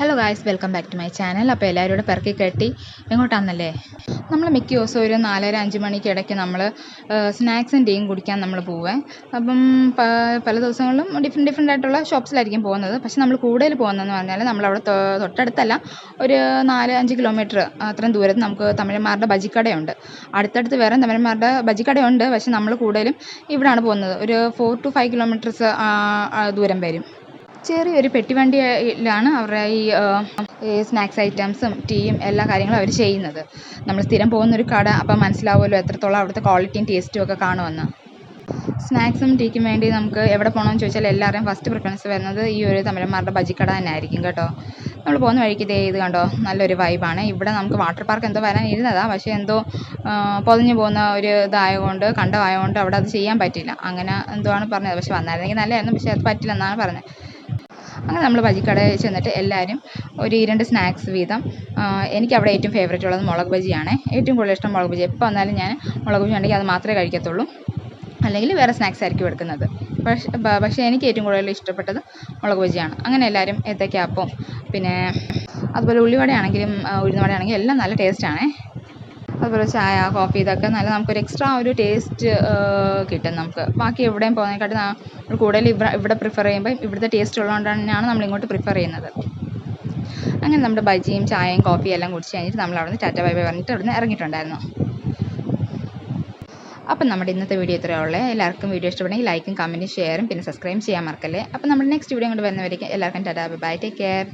Hello guys welcome back to my channel അപ്പോൾ എല്ലാവരും കൂടെ പെറുക്കി കെട്ടി എങ്ങോട്ടാണെന്നല്ലേ നമ്മൾ മിക്ക ദിവസവും ഒരു നാലര അഞ്ച് മണിക്ക് ഇടയ്ക്ക് നമ്മൾ സ്നാക്സും ടീയും കുടിക്കാൻ നമ്മൾ പോവേ. അപ്പം പല ദിവസങ്ങളിലും ഡിഫറെന്റ് ഡിഫറെന്റ് ആയിട്ടുള്ള ഷോപ്സിലായിരിക്കും പോകുന്നത്. പക്ഷേ നമ്മൾ കൂടുതൽ പോകുന്നതെന്ന് പറഞ്ഞാൽ നമ്മളവിടെ തൊട്ടടുത്തല്ല ഒരു നാല് അഞ്ച് കിലോമീറ്റർ അത്രയും ദൂരത്ത് നമുക്ക് തമിഴന്മാരുടെ ബജിക്കടയുണ്ട്. അടുത്തടുത്ത് വേറെ തമിഴന്മാരുടെ ബജിക്കടയുണ്ട്. പക്ഷേ നമ്മൾ കൂടുതലും ഇവിടെയാണ് പോകുന്നത്. ഒരു ഫോർ ടു ഫൈവ് കിലോമീറ്റേഴ്സ് ദൂരം വരും. ചെറിയൊരു പെട്ടിവണ്ടിയിലാണ് അവരുടെ ഈ സ്നാക്സ് ഐറ്റംസും ടീയും എല്ലാ കാര്യങ്ങളും അവർ ചെയ്യുന്നത്. നമ്മൾ സ്ഥിരം പോകുന്നൊരു കട അപ്പം മനസ്സിലാവുമല്ലോ എത്രത്തോളം അവിടുത്തെ ക്വാളിറ്റിയും ടേസ്റ്റും ഒക്കെ കാണുമെന്ന്. സ്നാക്സും ടീക്കും വേണ്ടി നമുക്ക് എവിടെ പോകണമെന്ന് ചോദിച്ചാൽ എല്ലാവരുടെയും ഫസ്റ്റ് പ്രിഫറൻസ് വരുന്നത് ഈ ഒരു തമിഴന്മാരുടെ ബജിക്കട തന്നെ ആയിരിക്കും കേട്ടോ. നമ്മൾ പോകുന്ന വഴിക്ക് ഇതേ ഇത് കണ്ടോ നല്ലൊരു വൈബാണ് ഇവിടെ നമുക്ക് വാട്ടർ പാർക്ക് എന്തോ വരാൻ ഇരുന്നതാണ് പക്ഷേ എന്തോ പൊതിഞ്ഞു പോകുന്ന ഒരു ഇതായതുകൊണ്ട് കണ്ടമായതുകൊണ്ട് അവിടെ അത് ചെയ്യാൻ പറ്റില്ല അങ്ങനെ എന്തോ ആണ് പറഞ്ഞത്. പക്ഷേ വന്നായിരുന്നെങ്കിൽ നല്ലതായിരുന്നു പക്ഷേ അത് പറ്റില്ലെന്നാണ് പറഞ്ഞത്. അങ്ങനെ നമ്മൾ ബജിക്കടയിൽ ചെന്നിട്ട് എല്ലാവരും ഒരു രണ്ട് സ്നാക്സ് വീതം എനിക്ക് അവിടെ ഏറ്റവും ഫേവറേറ്റ് ഉള്ളത് മുളക് ബജിയാണ്. ഏറ്റവും കൂടുതൽ ഇഷ്ടം മുളക് ബജി. എപ്പോൾ വന്നാലും ഞാൻ മുളക് ബജി ഉണ്ടെങ്കിൽ അത് മാത്രമേ കഴിക്കത്തുള്ളൂ. അല്ലെങ്കിൽ വേറെ സ്നാക്സ് ആയിരിക്കും എടുക്കുന്നത്. പക്ഷേ പക്ഷേ എനിക്ക് ഏറ്റവും കൂടുതൽ ഇഷ്ടപ്പെട്ടത് മുളക് ബജിയാണ്. അങ്ങനെ എല്ലാവരും ഏത്തയ്ക്കാപ്പവും പിന്നെ അതുപോലെ ഉള്ളിവടയാണെങ്കിലും ഉഴുന്നുവട ഉഴുന്നുവടയാണെങ്കിലും എല്ലാം നല്ല ടേസ്റ്റാണേ അതുപോലെ ചായ കോഫി ഇതൊക്കെ നല്ല നമുക്കൊരു എക്സ്ട്രാ ഒരു ടേസ്റ്റ് കിട്ടും നമുക്ക്. ബാക്കി എവിടെയും പോകുന്നതിനെക്കാട്ടും നമ്മൾ കൂടുതൽ ഇവിടെ ഇവിടെ പ്രിഫർ ചെയ്യുമ്പോൾ ഇവിടുത്തെ ടേസ്റ്റ് ഉള്ളതുകൊണ്ട് തന്നെയാണ് നമ്മൾ ഇങ്ങോട്ട് പ്രിഫർ ചെയ്യുന്നത്. അങ്ങനെ നമ്മുടെ ബജിയും ചായയും കോഫിയും എല്ലാം കുടിച്ച് കഴിഞ്ഞിട്ട് നമ്മൾ അവിടെ നിന്ന് ടാറ്റ ബൈ ബൈ പറഞ്ഞിട്ട് അവിടെ നിന്ന് ഇറങ്ങിയിട്ടുണ്ടായിരുന്നു. അപ്പം നമ്മുടെ ഇന്നത്തെ വീഡിയോ ഇത്രയേ ഉള്ളൂ. എല്ലാവർക്കും വീഡിയോ ഇഷ്ടപ്പെടുമെങ്കിൽ ലൈക്കും കമന്റും ഷെയറും പിന്നെ സബ്സ്ക്രൈബ് ചെയ്യാൻ മറക്കല്ലേ? അപ്പം നമ്മുടെ നെക്സ്റ്റ് വീഡിയോ കൊണ്ട് വരുന്നവരേക്കും എല്ലാവർക്കും tata bye bye. Take care